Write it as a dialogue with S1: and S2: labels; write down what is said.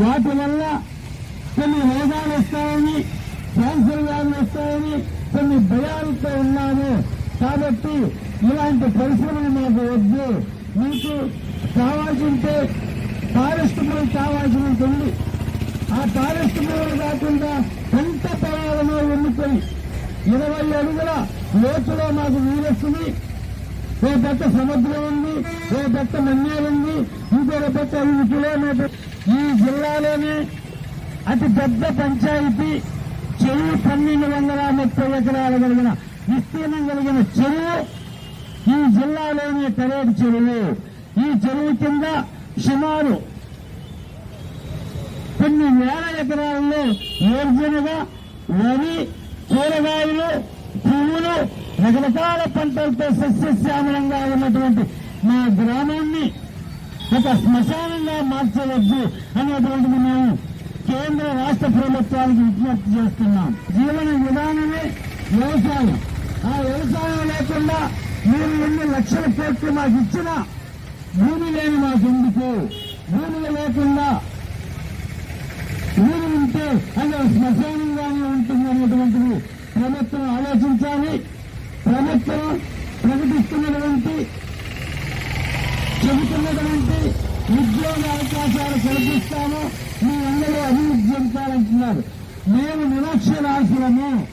S1: వాటి వల్ల కొన్ని రోగాలు వస్తాయని క్యాన్సర్ వ్యాధులు వస్తాయని కొన్ని భయాలతో ఉన్నాము. కాబట్టి ఇలాంటి పరిశ్రమలు మాకు వద్దు. మీకు కావాల్సింటే ఫారెస్ట్ భూమి కావాల్సినంత ఉంది. ఆ ఫారెస్ట్ భూములు కాకుండా పంట పొలాలను ఎన్నుకొని ఇరవై అడుగుల లోతులో మాకు నీరొస్తుంది. ఓ పెద్ద సముద్రం ఉంది ఓ పెద్ద మన్యాలు ఉంది ఇంకొక పెద్ద ఐదు కిలోమీటర్ ఈ జిల్లాలోని అతి పెద్ద పంచాయతీ చెరువు పన్నెండు వందల ముప్పై ఎకరాలు కలిగిన విస్తీర్ణం కలిగిన చెరువు ఈ జిల్లాలోని పెరేడు చెరువు. ఈ చెరువు కింద సుమారు కొన్ని వేల ఎకరాల్లో ఏర్జనగా వరి కూరగాయలు పువ్వులు రకరకాల పంటలతో సస్యశ్యామలంగా ఉన్నటువంటి మా గ్రామాన్ని ఒక శ్మశానంగా మార్చవద్దు అనేటువంటిది మేము కేంద్ర రాష్ట్ర ప్రభుత్వానికి విజ్ఞప్తి చేస్తున్నాం. జీవన విధానమే వ్యవసాయం. ఆ వ్యవసాయం లేకుండా మీరు ఎన్ని లక్షల కోట్లు మాకు ఇచ్చినా భూమి లేని మాకు ఎందుకు? భూమి లేకుండా ఊరు ఉంటే అది శ్మశానంగానే ఉంటుంది అనేటువంటిది ప్రభుత్వం ఆలోచించాలి. ప్రభుత్వం ప్రకటిస్తున్నటువంటి చెబుతున్నటువంటి ఉద్యోగ అవకాశాలు కల్పిస్తాము. మీ అందరూ అభివృద్ధి చెందుతారంటున్నారు. మేము నిరక్షరాశులము